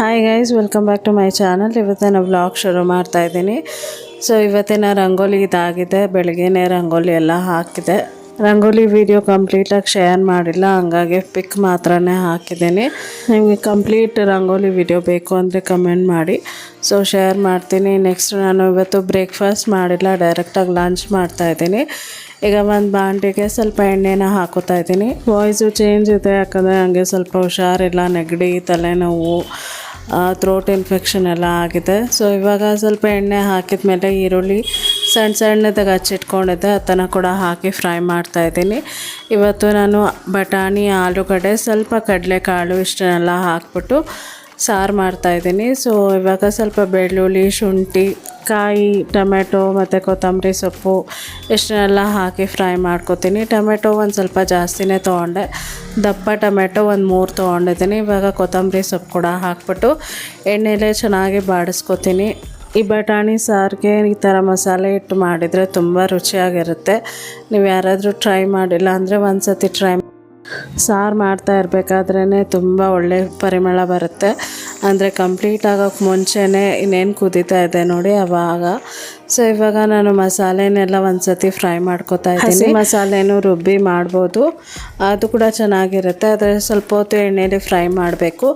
Hi guys welcome back to my channel ಇವತ್ತಿನ vlog ಶುರು ಮಾಡ್ತಾ ಇದ್ದೀನಿ. ಸೊ ಇವತ್ತಿನ ರಂಗೋಲಿ ಇದಾಗಿದೆ. ಬೆಳಗ್ಗೆನೇ ರಂಗೋಲಿ ಎಲ್ಲ ಹಾಕಿದೆ. ರಂಗೋಲಿ ವಿಡಿಯೋ ಕಂಪ್ಲೀಟಾಗಿ ಶೇರ್ ಮಾಡಿಲ್ಲ. ಹಂಗಾಗಿ ಪಿಕ್ ಮಾತ್ರನೇ ಹಾಕಿದ್ದೀನಿ. ನಿಮಗೆ ಕಂಪ್ಲೀಟ್ ರಂಗೋಲಿ ವಿಡಿಯೋ ಬೇಕು ಅಂದರೆ ಕಮೆಂಟ್ ಮಾಡಿ. ಸೊ ಶೇರ್ ಮಾಡ್ತೀನಿ. ನೆಕ್ಸ್ಟ್ ನಾನು ಇವತ್ತು ಬ್ರೇಕ್ಫಾಸ್ಟ್ ಮಾಡಿಲ್ಲ. ಡೈರೆಕ್ಟಾಗಿ ಲಂಚ್ ಮಾಡ್ತಾ ಇದ್ದೀನಿ. ಈಗ ಒಂದು ಬಾಂಡಿಗೆ ಸ್ವಲ್ಪ ಎಣ್ಣೆನ ಹಾಕೋತಾ ಇದ್ದೀನಿ. ವಾಯ್ಸು ಚೇಂಜ್ ಇದೆ. ಯಾಕಂದರೆ ಹಂಗೆ ಸ್ವಲ್ಪ ಹುಷಾರಿಲ್ಲ. ನೆಗಡಿ, ತಲೆನೋವು. ಥ್ರೋಟ್ ಇನ್ಫೆಕ್ಷನ್ ಎಲ್ಲ ಆಗಿದೆ. ಸೊ ಇವಾಗ ಸ್ವಲ್ಪ ಎಣ್ಣೆ ಹಾಕಿದ ಮೇಲೆ ಈರುಳ್ಳಿ ಸಣ್ಣ ಸಣ್ಣದಾಗಿ ಹಚ್ಚಿಟ್ಕೊಂಡಿದ್ದೆ. ಅದನ್ನು ಕೂಡ ಹಾಕಿ ಫ್ರೈ ಮಾಡ್ತಾ ಇದ್ದೀನಿ. ಇವತ್ತು ನಾನು ಬಟಾಣಿ, ಆಲೂಗಡ್ಡೆ, ಸ್ವಲ್ಪ ಕಡಲೆಕಾಳು ಇಷ್ಟನ್ನೆಲ್ಲ ಹಾಕ್ಬಿಟ್ಟು ಸಾರು ಮಾಡ್ತಾಯಿದ್ದೀನಿ ಸೊ ಇವಾಗ ಸ್ವಲ್ಪ ಬೆಳ್ಳುಳ್ಳಿ, ಶುಂಠಿ ಕಾಯಿ ಟೊಮೆಟೊ ಮತ್ತು ಕೊತ್ತಂಬರಿ ಸೊಪ್ಪು ಇಷ್ಟನ್ನೆಲ್ಲ ಹಾಕಿ ಫ್ರೈ ಮಾಡ್ಕೊತೀನಿ. ಟೊಮೆಟೊ ಒಂದು ಸ್ವಲ್ಪ ಜಾಸ್ತಿನೇ ತೊಗೊಂಡೆ. ದಪ್ಪ ಟೊಮೆಟೊ ಒಂದು ಮೂರು ತೊಗೊಂಡಿದ್ದೀನಿ. ಇವಾಗ ಕೊತ್ತಂಬರಿ ಸೊಪ್ಪು ಕೂಡ ಹಾಕ್ಬಿಟ್ಟು ಎಣ್ಣೆಲೇ ಚೆನ್ನಾಗಿ ಬಾಡಿಸ್ಕೊತೀನಿ. ಈ ಬಟಾಣಿ ಸಾರಿಗೆ ಈ ಥರ ಮಸಾಲೆ ಇಟ್ಟು ಮಾಡಿದರೆ ತುಂಬ ರುಚಿಯಾಗಿರುತ್ತೆ. ನೀವು ಯಾರಾದರೂ ಟ್ರೈ ಮಾಡಿಲ್ಲ ಅಂದರೆ ಒಂದು ಸತಿ ಟ್ರೈ ಸಾರು ಮಾಡ್ತಾ ಇರಬೇಕಾದ್ರೇ ತುಂಬ ಒಳ್ಳೆ ಪರಿಮಳ ಬರುತ್ತೆ. ಅಂದರೆ ಕಂಪ್ಲೀಟ್ ಆಗೋಕ್ಕೆ ಮುಂಚೆನೇ ಇನ್ನೇನು ಕುದೀತಾ ಇದೆ ನೋಡಿ ಅವಾಗ. ಸೊ ಇವಾಗ ನಾನು ಮಸಾಲೆನೆಲ್ಲ ಒಂದ್ಸತಿ ಫ್ರೈ ಮಾಡ್ಕೋತಾ ಇದ್ದೀನಿ. ಮಸಾಲೆನೂ ರುಬ್ಬಿ ಮಾಡ್ಬೋದು. ಅದು ಕೂಡ ಚೆನ್ನಾಗಿರುತ್ತೆ. ಆದರೆ ಸ್ವಲ್ಪ ಹೊತ್ತು ಎಣ್ಣೆಯಲ್ಲಿ ಫ್ರೈ ಮಾಡಬೇಕು.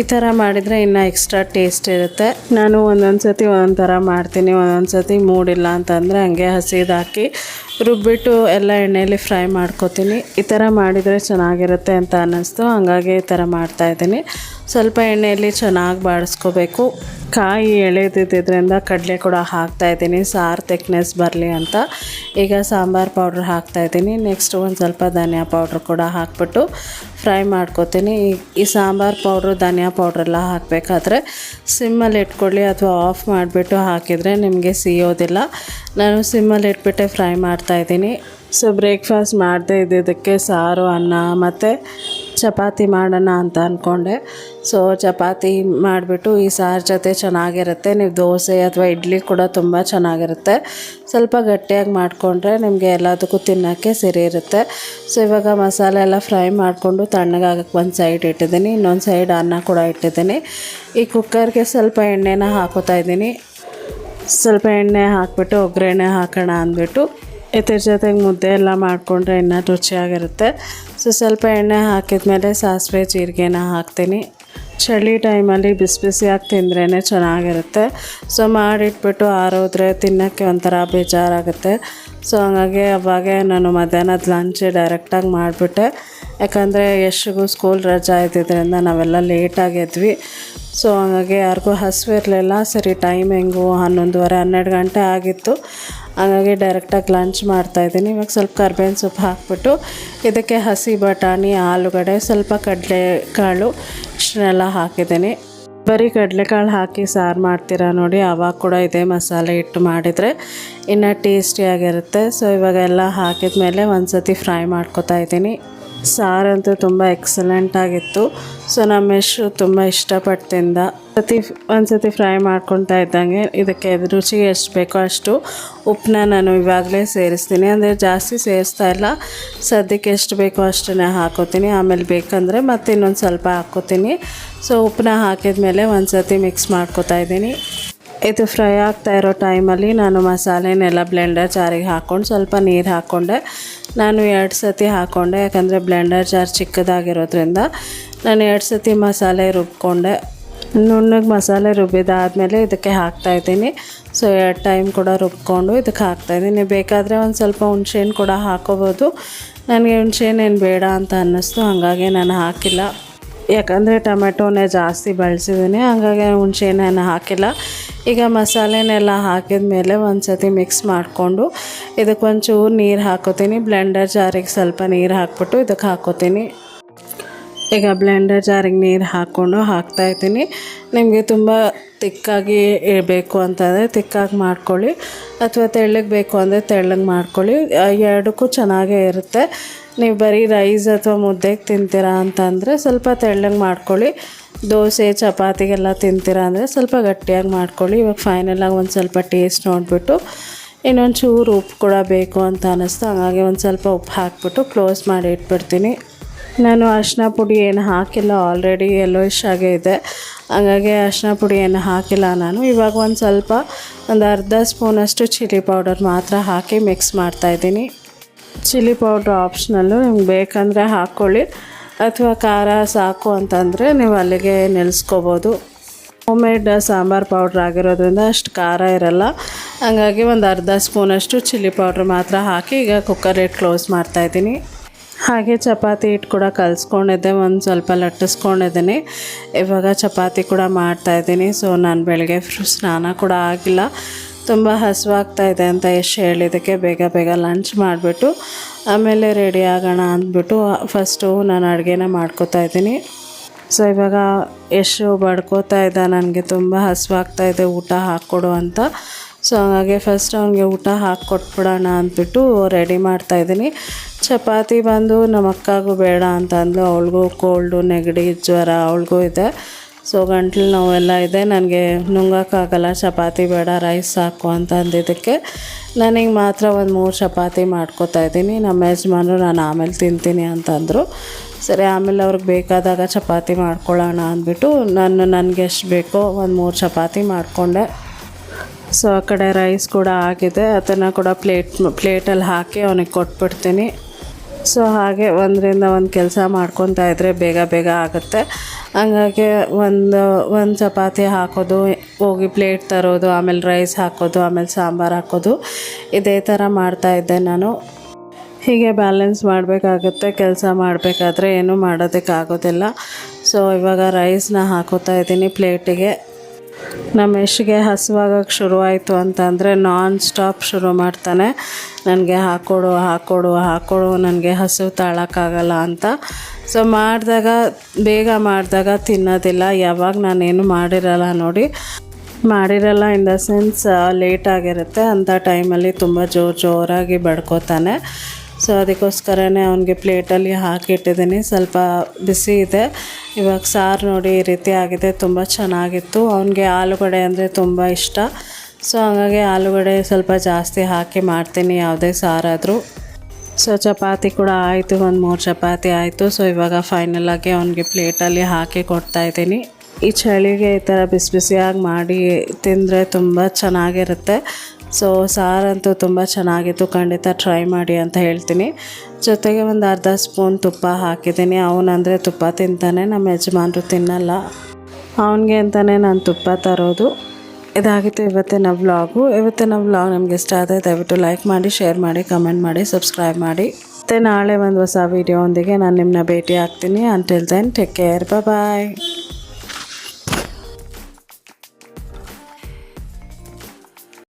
ಈ ಥರ ಮಾಡಿದರೆ ಇನ್ನು ಎಕ್ಸ್ಟ್ರಾ ಟೇಸ್ಟ್ ಇರುತ್ತೆ. ನಾನು ಒಂದೊಂದು ಸತಿ ಒಂದೊಂದು ಥರ ಮಾಡ್ತೀನಿ. ಒಂದೊಂದು ಸತಿ ಮೂಡಿಲ್ಲ ಅಂತಂದರೆ ಹಂಗೆ ಹಸಿದಾಕಿ ಹಾಕಿ ರುಬ್ಬಿಟ್ಟು ಎಲ್ಲ ಎಣ್ಣೆಯಲ್ಲಿ ಫ್ರೈ ಮಾಡ್ಕೊತೀನಿ. ಈ ಥರ ಮಾಡಿದರೆ ಚೆನ್ನಾಗಿರುತ್ತೆ ಅಂತ ಅನ್ನಿಸ್ತು. ಹಾಗಾಗಿ ಈ ಥರ ಮಾಡ್ತಾಯಿದ್ದೀನಿ ಸ್ವಲ್ಪ ಎಣ್ಣೆಯಲ್ಲಿ ಚೆನ್ನಾಗಿ ಬಾಡಿಸ್ಕೋಬೇಕು ಕಾಯಿ ಎಳೆದಿದ್ದರಿಂದ ಕಡಲೆ ಕೂಡ ಹಾಕ್ತಾಯಿದ್ದೀನಿ ಸಾರು ತೆಕ್ನೆಸ್ ಬರಲಿ ಅಂತ. ಈಗ ಸಾಂಬಾರು ಪೌಡ್ರ್ ಹಾಕ್ತಾಯಿದ್ದೀನಿ ನೆಕ್ಸ್ಟ್ ಒಂದು ಸ್ವಲ್ಪ ಧನಿಯಾ ಪೌಡ್ರ್ ಕೂಡ ಹಾಕ್ಬಿಟ್ಟು ಫ್ರೈ ಮಾಡ್ಕೊತೀನಿ. ಈ ಈ ಸಾಂಬಾರು ಪೌಡ್ರು ಧನಿಯಾ ಪೌಡ್ರೆಲ್ಲ ಹಾಕಬೇಕಾದ್ರೆ ಸಿಮ್ಮಲ್ಲಿ ಇಟ್ಕೊಳ್ಳಿ ಅಥವಾ ಆಫ್ ಮಾಡಿಬಿಟ್ಟು ಹಾಕಿದರೆ ನಿಮಗೆ ಸಿಯೋದಿಲ್ಲ. ನಾನು ಸಿಮ್ಮಲ್ಲಿ ಇಟ್ಬಿಟ್ಟೆ ಫ್ರೈ ಮಾಡ್ತಾಯಿದ್ದೀನಿ ಸೊ ಬ್ರೇಕ್ಫಾಸ್ಟ್ ಮಾಡದೇ ಇದ್ದಿದ್ದಕ್ಕೆ ಸಾರು, ಅನ್ನ ಮತ್ತು ಚಪಾತಿ ಮಾಡೋಣ ಅಂತ ಅಂದ್ಕೊಂಡೆ ಸೊ ಚಪಾತಿ ಮಾಡಿಬಿಟ್ಟು ಈ ಸಾರು ಜೊತೆ ಚೆನ್ನಾಗಿರುತ್ತೆ. ನೀವು ದೋಸೆ ಅಥವಾ ಇಡ್ಲಿ ಕೂಡ ತುಂಬ ಚೆನ್ನಾಗಿರುತ್ತೆ. ಸ್ವಲ್ಪ ಗಟ್ಟಿಯಾಗಿ ಮಾಡಿಕೊಂಡ್ರೆ ನಿಮಗೆ ಎಲ್ಲದಕ್ಕೂ ತಿನ್ನೋಕ್ಕೆ ಸರಿ ಇರುತ್ತೆ. ಸೊ ಇವಾಗ ಮಸಾಲೆ ಎಲ್ಲ ಫ್ರೈ ಮಾಡಿಕೊಂಡು ತಣ್ಣಗಾಗಕ್ಕೆ ಒಂದು ಸೈಡ್ ಇಟ್ಟಿದ್ದೀನಿ. ಇನ್ನೊಂದು ಸೈಡ್ ಅನ್ನ ಕೂಡ ಇಟ್ಟಿದ್ದೀನಿ. ಈ ಕುಕ್ಕರ್ಗೆ ಸ್ವಲ್ಪ ಎಣ್ಣೆನ ಹಾಕೋತಾ ಇದ್ದೀನಿ. ಸ್ವಲ್ಪ ಎಣ್ಣೆ ಹಾಕ್ಬಿಟ್ಟು, ಒಗ್ಗರಣೆ ಹಾಕೋಣ ಅಂದ್ಬಿಟ್ಟು. ಇದ್ರ ಜೊತೆಗೆ ಮುದ್ದೆ ಎಲ್ಲ ಮಾಡಿಕೊಂಡ್ರೆ ಇನ್ನೂ ರುಚಿಯಾಗಿರುತ್ತೆ. ಸೊ, ಸ್ವಲ್ಪ ಎಣ್ಣೆ ಹಾಕಿದ ಮೇಲೆ ಸಾಸಿವೆ, ಜೀರಿಗೆನ ಹಾಕ್ತೀನಿ. ಚಳಿ ಟೈಮಲ್ಲಿ ಬಿಸಿ ಬಿಸಿಯಾಗಿ ತಿಂದ್ರೇ ಚೆನ್ನಾಗಿರುತ್ತೆ. ಸೊ, ಮಾಡಿಟ್ಬಿಟ್ಟು ಆರೋದ್ರೆ ತಿನ್ನೋಕ್ಕೆ ಒಂಥರ ಬೇಜಾರಾಗುತ್ತೆ. ಸೊ, ಹಂಗಾಗಿ ಅವಾಗೆ ನಾನು ಮಧ್ಯಾಹ್ನದ ಲಂಚ್ ಡೈರೆಕ್ಟಾಗಿ ಮಾಡಿಬಿಟ್ಟೆ. ಯಾಕಂದರೆ ಯಶ್ಗೂ ಸ್ಕೂಲ್ ರಜಾ ಇದ್ದಿದ್ದರಿಂದ ನಾವೆಲ್ಲ ಲೇಟಾಗಿ ಎದ್ವಿ. ಸೊ ಹಾಗಾಗಿ ಯಾರಿಗೂ ಹಸಿವು ಇರಲಿಲ್ಲ. ಸರಿ ಟೈಮ್ ಹೆಂಗು ಹನ್ನೊಂದುವರೆ, ಹನ್ನೆರಡು ಗಂಟೆ ಆಗಿತ್ತು. ಹಾಗಾಗಿ ಡೈರೆಕ್ಟಾಗಿ ಲಂಚ್ ಮಾಡ್ತಾಯಿದ್ದೀನಿ ಇವಾಗ ಸ್ವಲ್ಪ ಕರ್ಬೇವಿನ ಸೊಪ್ಪು ಹಾಕ್ಬಿಟ್ಟು ಇದಕ್ಕೆ ಹಸಿ ಬಟಾಣಿ ಆಲೂಗಡೆ ಸ್ವಲ್ಪ ಕಡಲೆಕಾಳು ಇಷ್ಟನ್ನೆಲ್ಲ ಹಾಕಿದ್ದೀನಿ. ಬರೀ ಕಡಲೆಕಾಳು ಹಾಕಿ ಸಾರು ಮಾಡ್ತೀರಾ ನೋಡಿ ಆವಾಗ ಕೂಡ ಇದೇ ಮಸಾಲೆ ಇಟ್ಟು ಮಾಡಿದರೆ ಇನ್ನೂ ಟೇಸ್ಟಿಯಾಗಿರುತ್ತೆ ಸೊ ಇವಾಗ ಎಲ್ಲ ಹಾಕಿದ ಮೇಲೆ ಒಂದು ಸತಿ ಫ್ರೈ ಮಾಡ್ಕೊತಾ ಇದ್ದೀನಿ. ಸಾರಂತೂ ತುಂಬ ಎಕ್ಸಲೆಂಟ್ ಆಗಿತ್ತು. ಸೊ ನಮ್ಮ ಯಶು ತುಂಬ ಇಷ್ಟಪಟ್ಟು ತಿಂದ ಸತಿ ಫ್ರೈ ಮಾಡ್ಕೊತಾ ಇದ್ದಂಗೆ ಇದಕ್ಕೆ ರುಚಿಗೆ ಎಷ್ಟು ಬೇಕೋ ಅಷ್ಟು ಉಪ್ಪನ್ನ ನಾನು ಇವಾಗಲೇ ಸೇರಿಸ್ತೀನಿ. ಅಂದರೆ ಜಾಸ್ತಿ ಸೇರಿಸ್ತಾ ಇಲ್ಲ. ಸದ್ಯಕ್ಕೆ ಎಷ್ಟು ಬೇಕೋ ಅಷ್ಟನ್ನೇ ಹಾಕೋತೀನಿ. ಆಮೇಲೆ ಬೇಕಂದರೆ ಮತ್ತೆ ಇನ್ನೊಂದು ಸ್ವಲ್ಪ ಹಾಕೋತೀನಿ. ಸೊ ಉಪ್ಪನ್ನ ಹಾಕಿದ ಮೇಲೆ ಒಂದು ಸತಿ ಮಿಕ್ಸ್ ಮಾಡ್ಕೊತಾ ಇದ್ದೀನಿ. ಇದು ಫ್ರೈ ಆಗ್ತಾ ಇರೋ ಟೈಮಲ್ಲಿ ನಾನು ಮಸಾಲೆನೆಲ್ಲ ಬ್ಲೆಂಡರ್ ಜಾರಿಗೆ ಹಾಕ್ಕೊಂಡು ಸ್ವಲ್ಪ ನೀರು ಹಾಕ್ಕೊಂಡೆ ನಾನು ಎರಡು ಸತಿ ಹಾಕ್ಕೊಂಡೆ ಯಾಕಂದರೆ ಬ್ಲೆಂಡರ್ ಜಾರ್ ಚಿಕ್ಕದಾಗಿರೋದ್ರಿಂದ ನಾನು ಎರಡು ಸತಿ ಮಸಾಲೆ ರುಬ್ಕೊಂಡೆ. ನುಣ್ಣಗೆ ಮಸಾಲೆ ರುಬ್ಬಿದಾದಮೇಲೆ ಇದಕ್ಕೆ ಹಾಕ್ತಾಯಿದ್ದೀನಿ ಸೊ ಎರಡು ಟೈಮ್ ಕೂಡ ರುಬ್ಕೊಂಡು ಇದಕ್ಕೆ ಹಾಕ್ತಾಯಿದ್ದೀನಿ ಬೇಕಾದರೆ ಒಂದು ಸ್ವಲ್ಪ ಹುಣ್ಸೆಹಣ್ಣು ಕೂಡ ಹಾಕೋಬೋದು. ನನಗೆ ಹುಣ್ಸೆಹಣ್ಣೇನು ಬೇಡ ಅಂತ ಅನ್ನಿಸ್ತು, ಹಾಗಾಗಿ ನಾನು ಹಾಕಿಲ್ಲ. ಯಾಕಂದರೆ ಟೊಮೆಟೊನೇ ಜಾಸ್ತಿ ಬಳಸಿದ್ದೀನಿ, ಹಾಗಾಗಿ ಹುಣ್ಸೆಹಣ್ಣನ್ನು ಹಾಕಿಲ್ಲ. ಈಗ ಮಸಾಲೆನೆಲ್ಲ ಹಾಕಿದ ಮೇಲೆ ಒಂದು ಸತಿ ಮಿಕ್ಸ್ ಮಾಡಿಕೊಂಡು ಇದಕ್ಕೆ ಒಂಚೂರು ನೀರು ಹಾಕೋತೀನಿ. ಬ್ಲೆಂಡರ್ ಜಾರಿಗೆ ಸ್ವಲ್ಪ ನೀರು ಹಾಕ್ಬಿಟ್ಟು ಇದಕ್ಕೆ ಹಾಕೋತೀನಿ. ಈಗ ಬ್ಲೆಂಡರ್ ಜಾರಿಗೆ ನೀರು ಹಾಕ್ಕೊಂಡು ಹಾಕ್ತಾಯಿದ್ದೀನಿ ನಿಮಗೆ ತುಂಬ ತಿಕ್ಕಾಗಿ ಇರಬೇಕು ಅಂತಂದರೆ ತಿಕ್ಕಾಗಿ ಮಾಡ್ಕೊಳ್ಳಿ. ಅಥವಾ ತೆಳ್ಳಗೆ ಬೇಕು ಅಂದರೆ ತೆಳ್ಳಗೆ ಮಾಡ್ಕೊಳ್ಳಿ. ಎರಡಕ್ಕೂ ಚೆನ್ನಾಗೇ ಇರುತ್ತೆ. ನೀವು ಬರೀ ರೈಸ್ ಅಥವಾ ಮುದ್ದೆಗೆ ತಿಂತೀರಾ ಅಂತಂದರೆ ಸ್ವಲ್ಪ ತೆಳ್ಳಗೆ ಮಾಡ್ಕೊಳ್ಳಿ. ದೋಸೆ ಚಪಾತಿಗೆಲ್ಲ ತಿಂತೀರ ಅಂದರೆ ಸ್ವಲ್ಪ ಗಟ್ಟಿಯಾಗಿ ಮಾಡ್ಕೊಳ್ಳಿ. ಇವಾಗ ಫೈನಲಾಗಿ ಒಂದು ಸ್ವಲ್ಪ ಟೇಸ್ಟ್ ನೋಡಿಬಿಟ್ಟು ಇನ್ನೊಂದು ಚೂರು ಉಪ್ಪು ಕೂಡ ಬೇಕು ಅಂತ ಅನ್ನಿಸ್ತು ಹಾಗಾಗಿ ಒಂದು ಸ್ವಲ್ಪ ಉಪ್ಪು ಹಾಕ್ಬಿಟ್ಟು ಕ್ಲೋಸ್ ಮಾಡಿ ಇಟ್ಬಿಡ್ತೀನಿ. ನಾನು ಅರಿಶಿನ ಪುಡಿ ಏನು ಹಾಕಿಲ್ಲ ಆಲ್ರೆಡಿ ಯೆಲ್ಲೋಯಿಶ್ ಆಗೇ ಇದೆ. ಹಾಗಾಗಿ ಅರ್ಶಿನ ಪುಡಿ ಏನು ಹಾಕಿಲ್ಲ ನಾನು. ಇವಾಗ ಒಂದು ಸ್ವಲ್ಪ ಒಂದು ಅರ್ಧ ಸ್ಪೂನಷ್ಟು ಚಿಲ್ಲಿ ಪೌಡರ್ ಮಾತ್ರ ಹಾಕಿ ಮಿಕ್ಸ್ ಮಾಡ್ತಾಯಿದ್ದೀನಿ ಚಿಲ್ಲಿ ಪೌಡ್ರ್ ಆಪ್ಷನಲ್ಲು ನಿಮ್ಗೆ ಬೇಕಂದರೆ ಹಾಕ್ಕೊಳ್ಳಿ. ಅಥವಾ ಖಾರ, ಸಾಕು ಅಂತಂದರೆ ನೀವು ಅಲ್ಲಿಗೆ ನೆಲೆಸ್ಕೋಬೋದು. ಹೋಮ್ಮೇಡ್ ಸಾಂಬಾರು ಪೌಡ್ರ್ ಆಗಿರೋದ್ರಿಂದ ಅಷ್ಟು ಖಾರ ಇರಲ್ಲ. ಹಂಗಾಗಿ ಒಂದು ಅರ್ಧ ಸ್ಪೂನಷ್ಟು ಚಿಲ್ಲಿ ಪೌಡ್ರ್ ಮಾತ್ರ ಹಾಕಿ ಈಗ ಕುಕ್ಕರ್ ಇಟ್ಟು ಕ್ಲೋಸ್ ಮಾಡ್ತಾಯಿದ್ದೀನಿ ಹಾಗೆ ಚಪಾತಿ ಹಿಟ್ಟು ಕೂಡ ಕಲಿಸ್ಕೊಂಡಿದ್ದೆ, ಒಂದು ಸ್ವಲ್ಪ ಲಟ್ಟಿಸ್ಕೊಂಡಿದ್ದೀನಿ. ಇವಾಗ ಚಪಾತಿ ಕೂಡ ಮಾಡ್ತಾಯಿದ್ದೀನಿ ಸೊ ನಾನು ಬೆಳಗ್ಗೆ ಸ್ನಾನ ಕೂಡ ಆಗಿಲ್ಲ. ತುಂಬ ಹಸುವಾಗ್ತಾ ಇದೆ ಅಂತ ಎಷ್ಟು ಹೇಳಿದ್ದಕ್ಕೆ ಬೇಗ ಬೇಗ ಲಂಚ್ ಮಾಡಿಬಿಟ್ಟು ಆಮೇಲೆ ರೆಡಿ ಆಗೋಣ ಅಂದ್ಬಿಟ್ಟು ಫಸ್ಟು ನಾನು ಅಡುಗೆನ ಮಾಡ್ಕೋತಾ ಇದ್ದೀನಿ. ಸೊ ಇವಾಗ ಯಶ್ ಬಡ್ಕೋತಾ ಇದ್ದ, ನನಗೆ ತುಂಬ ಹಸುವಾಗ್ತಾ ಇದೆ, ಊಟ ಹಾಕ್ಕೊಡು ಅಂತ. ಸೊ ಹಾಗಾಗಿ ಫಸ್ಟ್ ಅವನಿಗೆ ಊಟ ಹಾಕಿ ಕೊಟ್ಬಿಡೋಣ ಅಂದ್ಬಿಟ್ಟು ರೆಡಿ ಮಾಡ್ತಾಯಿದ್ದೀನಿ ಚಪಾತಿ ಬಂದು ನಮ್ಮ ಅಕ್ಕಗೂ ಬೇಡ ಅಂತ ಅವಳಿಗೂ ಕೋಲ್ಡು ನೆಗಡಿ, ಜ್ವರ, ಅವಳಿಗೂ ಇದೆ. ಸೊ ಗಂಟ್ಲು ನೋವೆಲ್ಲ ಇದೆ. ನನಗೆ ನುಂಗೋಕ್ಕಾಗಲ್ಲ. ಚಪಾತಿ ಬೇಡ ರೈಸ್ ಸಾಕು ಅಂತ ಅಂದಿದ್ದಕ್ಕೆ ನನಗೆ ಮಾತ್ರ ಒಂದು ಮೂರು ಚಪಾತಿ ಮಾಡ್ಕೋತಾ ಇದ್ದೀನಿ. ನಮ್ಮ ಯಜಮಾನರು ನಾನು ಆಮೇಲೆ ತಿಂತೀನಿ ಅಂತಂದರು. ಸರಿ, ಆಮೇಲೆ ಅವ್ರಿಗೆ ಬೇಕಾದಾಗ ಚಪಾತಿ ಮಾಡ್ಕೊಳ್ಳೋಣ ಅಂದ್ಬಿಟ್ಟು ನಾನು ನನಗೆ ಎಷ್ಟು ಬೇಕೋ ಒಂದು ಮೂರು ಚಪಾತಿ ಮಾಡಿಕೊಂಡೆ. ಸೊ ಆ ಕಡೆ ರೈಸ್ ಕೂಡ ಆಗಿದೆ. ಅದನ್ನು ಕೂಡ ಪ್ಲೇಟ್ ಪ್ಲೇಟಲ್ಲಿ ಹಾಕಿ ಅವನಿಗೆ ಕೊಟ್ಬಿಡ್ತೀನಿ. ಸೊ ಹಾಗೆ ಒಂದರಿಂದ ಒಂದು ಕೆಲಸ ಮಾಡ್ಕೊತಾ ಇದ್ದರೆ ಬೇಗ ಬೇಗ ಆಗುತ್ತೆ. ಹಂಗಾಗಿ ಒಂದು ಒಂದು ಚಪಾತಿ ಹಾಕೋದು, ಹೋಗಿ ಪ್ಲೇಟ್ ತರೋದು, ಆಮೇಲೆ ರೈಸ್ ಹಾಕೋದು, ಆಮೇಲೆ ಸಾಂಬಾರು ಹಾಕೋದು, ಇದೇ ಥರ ಮಾಡ್ತಾಯಿದ್ದೆ ನಾನು. ಹೀಗೆ ಬ್ಯಾಲೆನ್ಸ್ ಮಾಡಬೇಕಾಗುತ್ತೆ, ಕೆಲಸ ಮಾಡಬೇಕಾದ್ರೆ ಏನೂ ಮಾಡೋದಕ್ಕಾಗೋದಿಲ್ಲ. ಸೊ ಇವಾಗ ರೈಸ್ನ ಹಾಕೋತಾ ಇದ್ದೀನಿ ಪ್ಲೇಟಿಗೆ ನಮ್ಮ ಯಶ್ಗೆ ಹಸುವಾಗಕ್ಕೆ ಶುರುವಾಯಿತು ಅಂತಂದರೆ ನಾನ್ ಸ್ಟಾಪ್ ಶುರು ಮಾಡ್ತಾನೆ. ನನಗೆ ಹಾಕ್ಕೊಡು ಹಾಕ್ಕೊಡು ಹಾಕ್ಕೊಡು ನನಗೆ ಹಸು ತಾಳೋಕ್ಕಾಗಲ್ಲ ಅಂತ. ಸೊ ಮಾಡಿದಾಗ, ಬೇಗ ಮಾಡಿದಾಗ ತಿನ್ನೋದಿಲ್ಲ. ಯಾವಾಗ ನಾನೇನು ಮಾಡಿರಲ್ಲ ನೋಡಿ. ಮಾಡಿರಲ್ಲ ಇನ್ ದ ಸೆನ್ಸ್ ಲೇಟ್ ಆಗಿರುತ್ತೆ. ಅಂಥ ಟೈಮಲ್ಲಿ ತುಂಬ ಜೋರು ಜೋರಾಗಿ ಬಡ್ಕೋತಾನೆ. ಸೊ ಅದಕ್ಕೋಸ್ಕರನೇ ಅವನಿಗೆ ಪ್ಲೇಟಲ್ಲಿ ಹಾಕಿಟ್ಟಿದ್ದೀನಿ. ಸ್ವಲ್ಪ ಬಿಸಿ ಇದೆ. ಇವಾಗ ಸಾರು ನೋಡಿ ಈ ರೀತಿ ಆಗಿದೆ. ತುಂಬ ಚೆನ್ನಾಗಿತ್ತು. ಅವನಿಗೆ ಆಲೂಗಡೆ ಅಂದರೆ ತುಂಬ ಇಷ್ಟ. ಸೊ ಹಾಗಾಗಿ ಆಲೂಗಡೆ ಸ್ವಲ್ಪ ಜಾಸ್ತಿ ಹಾಕಿ ಮಾಡ್ತೀನಿ. ಯಾವುದೇ ಸಾರಾದರೂ. ಸೊ ಚಪಾತಿ ಕೂಡ ಆಯಿತು. ಒಂದು ಮೂರು ಚಪಾತಿ ಆಯಿತು. ಸೊ ಇವಾಗ ಫೈನಲಾಗಿ ಅವನಿಗೆ ಪ್ಲೇಟಲ್ಲಿ ಹಾಕಿ ಕೊಡ್ತಾಯಿದ್ದೀನಿ ಈ ಚಳಿಗೆ ಈ ಥರ ಬಿಸಿ ಬಿಸಿಯಾಗಿ ಮಾಡಿ ತಿಂದರೆ ತುಂಬ ಚೆನ್ನಾಗಿರುತ್ತೆ. ಸೊ ಸಾರಂತೂ ತುಂಬ ಚೆನ್ನಾಗಿತ್ತು. ಖಂಡಿತ ಟ್ರೈ ಮಾಡಿ ಅಂತ ಹೇಳ್ತೀನಿ. ಜೊತೆಗೆ ಒಂದು ಅರ್ಧ ಸ್ಪೂನ್ ತುಪ್ಪ ಹಾಕಿದ್ದೀನಿ. ಅವನಂದರೆ ತುಪ್ಪ ತಿಂತಾನೆ ನಮ್ಮ ಯಜಮಾನರು ತಿನ್ನಲ್ಲ. ಅವನಿಗೆ ಅಂತಲೇ ನಾನು ತುಪ್ಪ ತರೋದು. ಇದಾಗಿತ್ತು ಇವತ್ತಿನ ವ್ಲಾಗು ಇವತ್ತಿನ ವ್ಲಾಗ್ ನಮಗೆ ಇಷ್ಟ ಆದರೆ ದಯವಿಟ್ಟು ಲೈಕ್ ಮಾಡಿ ಶೇರ್ ಮಾಡಿ ಕಮೆಂಟ್ ಮಾಡಿ ಸಬ್ಸ್ಕ್ರೈಬ್ ಮಾಡಿ. ಮತ್ತು ನಾಳೆ ಒಂದು ಹೊಸ ವೀಡಿಯೋ ಒಂದಿಗೆ ನಾನು ನಿಮ್ಮನ್ನ ಭೇಟಿ ಆಗ್ತೀನಿ until then take care bye